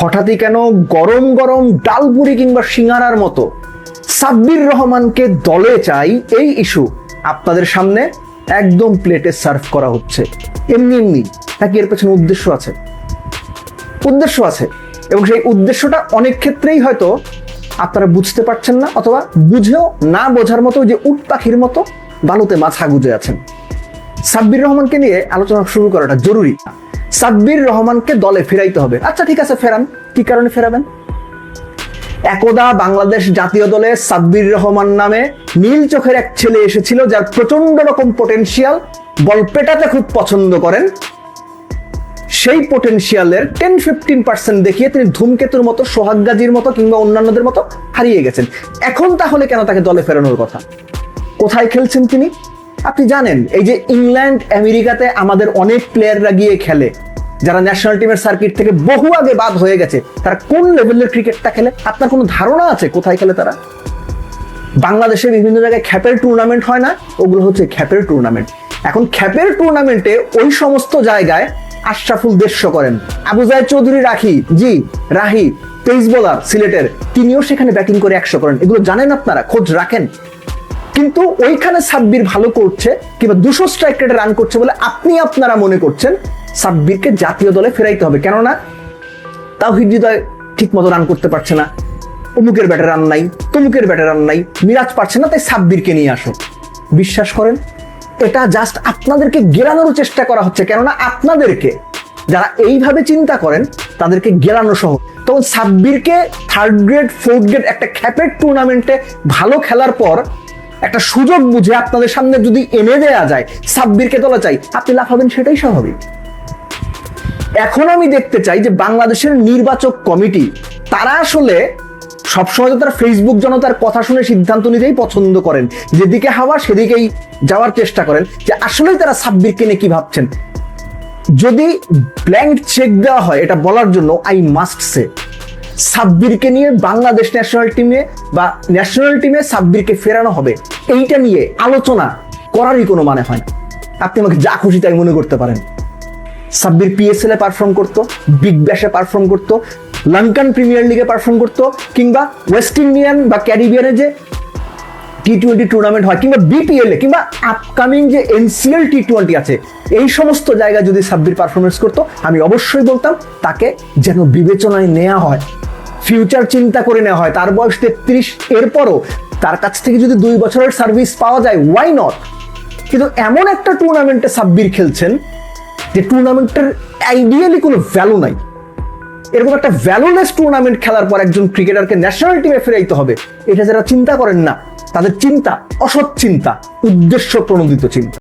হঠাৎই কেন গরম গরম ডালপুরি কিংবা সিঙ্গারার মতো? সাব্বির রহমানকে দলে চাই এই ইস্যু আপনাদের সামনে একদম প্লেটে সার্ভ করা হচ্ছে। এমনি এমনি, নাকি এর পেছনে উদ্দেশ্য আছে? উদ্দেশ্য আছে, এবং সেই উদ্দেশ্যটা অনেক ক্ষেত্রেই হয়তো আপনারা বুঝতে পারছেন না, অথবা বুঝেও না বোঝার মতো যে উট পাখির মতো বালুতে মাথা গুজে আছেন। সাব্বির রহমানকে নিয়ে আলোচনা শুরু করাটা জরুরি। সাব্বির রহমানকে দলে ফেরাইতে হবে। আচ্ছা ঠিক আছে, ফেরান। কি কারণে ফেরাবেন? একদা বাংলাদেশ জাতীয় দলে সাব্বির রহমান নামে নীল চোখের এক ছেলে এসেছিল যার প্রচণ্ড রকম পোটেনশিয়াল বল পেটাতে খুব পছন্দ করেন। সেই পোটেনশিয়ালের টেন ফিফটিন পার্সেন্ট দেখিয়ে তিনি ধূমকেতুর মতো, সোহাগ গাজীর মতো কিংবা অন্যান্যদের মতো হারিয়ে গেছেন। এখন তাহলে কেন তাকে দলে ফেরানোর কথা? কোথায় খেলছেন তিনি? আপনি জানেন, এই যে ইংল্যান্ড, আমেরিকাতে আমাদের অনেক প্লেয়াররা গিয়ে খেলে। যারা ন্যাশনাল টিমের সার্কিট থেকে বহু আগে বাদ হয়ে গেছে, তারা কোন লেভেলের ক্রিকেটটা খেলে? আপনার কোনো ধারণা আছে কোথায় খেলে তারা? বাংলাদেশে বিভিন্ন জায়গায় খ্যাপের টুর্নামেন্ট হয় না, ওগুলো হচ্ছে খ্যাপের টুর্নামেন্ট এখন খ্যাপের টুর্নামেন্টে ওই সমস্ত জায়গায় আশরাফুল দেশ্য করেন। আবু জাহেদ চৌধুরী রাখি, জি, রাহি পেস বোলার সিলেটের, তিনিও সেখানে ব্যাটিং করে একশো করেন। এগুলো জানেন আপনারা? খোঁজ রাখেন। কিন্তু ওইখানে সাব্বির ভালো করছে কিংবা দুশো স্ট্রাইক রেটে রান করছে বলে আপনি আপনারা মনে করছেন, সাব্বিরকে জাতীয় দলে ফেরাইতে হবে। কেননা তাও হৃদয় ঠিক মতো রান করতে পারছে না। অমুকের ব্যাটে রান নাই, তমুকের ব্যাটে রান নাই, মিরাজ পারছে না, তাই সাব্বিরকে নিয়ে আসো। বিশ্বাস করেন, এটা জাস্ট আপনাদেরকে গেরানোর চেষ্টা করা হচ্ছে। কেননা, আপনাদেরকে যারা এইভাবে চিন্তা করেন, তাদেরকে গেরানো সহ তখন সাব্বিরকে থার্ড গ্রেড ফোর্থ গ্রেড একটা খ্যাপের টুর্নামেন্টে ভালো খেলার পর একটা সুযোগ বুঝে আপনাদের সামনে যদি এনে দেয়া যায় সাব্বিরকে তোলা চাই, আপনি লাফাবেন সেটাই স্বাভাবিক। এখন আমি দেখতে চাই যে বাংলাদেশের নির্বাচক কমিটি, তারা আসলে সবসময় তো তারা ফেসবুক জনতার কথা শুনে সিদ্ধান্ত নিতেই পছন্দ করেন। যেদিকে হাওয়া সেদিকেই যাওয়ার চেষ্টা করেন যে আসলেই তারা সাব্বিরকে নিয়ে কি ভাবছেন। যদি ব্ল্যাঙ্ক চেক দেওয়া হয়, এটা বলার জন্য আই মাস্ট সে সাব্বিরকে নিয়ে বাংলাদেশ ন্যাশনাল টিমে বা ন্যাশনাল টিমে সাব্বিরকে ফেরানো হবে, এইটা নিয়ে আলোচনা করারই কোনো মানে হয় না। আপনি আমাকে যা খুশি তাই মনে করতে পারেন। সাব্বির পিএসএল এ পারফর্ম করতো বিগ ব্যাশে পারফর্ম করতো লঙ্কান প্রিমিয়ার লিগে পারফর্ম করতো, কিংবা ওয়েস্ট ইন্ডিয়ান বা ক্যারিবিয়ানে যে টি টোয়েন্টি টুর্নামেন্ট হয়, কিংবা বিপিএল এ, কিংবা আপকামিং যে এনসিএল টি টোয়েন্টি আছে, এই সমস্ত জায়গায় যদি সাব্বির পারফরমেন্স করতো, আমি অবশ্যই বলতাম, তাকে যেন বিবেচনায় নেওয়া হয়। ফিউচার চিন্তা করে নেওয়া হয়। তার বয়স তেত্রিশ, এরপরও তার কাছ থেকে যদি দুই বছরের সার্ভিস পাওয়া যায় ওয়াই নট কিন্তু এমন একটা টুর্নামেন্টে সাব্বির খেলছেন, যে টুর্নামেন্টের আইডিয়ালি কোনো ভ্যালু নাই। এরকম একটা ভ্যালুলেস টুর্নামেন্ট খেলার পর একজন ক্রিকেটারকে ন্যাশনাল টিমে ফেরাইতে হবে। এটা যারা চিন্তা করেন না, তাদের চিন্তা অসৎ চিন্তা, উদ্দেশ্য প্রণোদিত চিন্তা।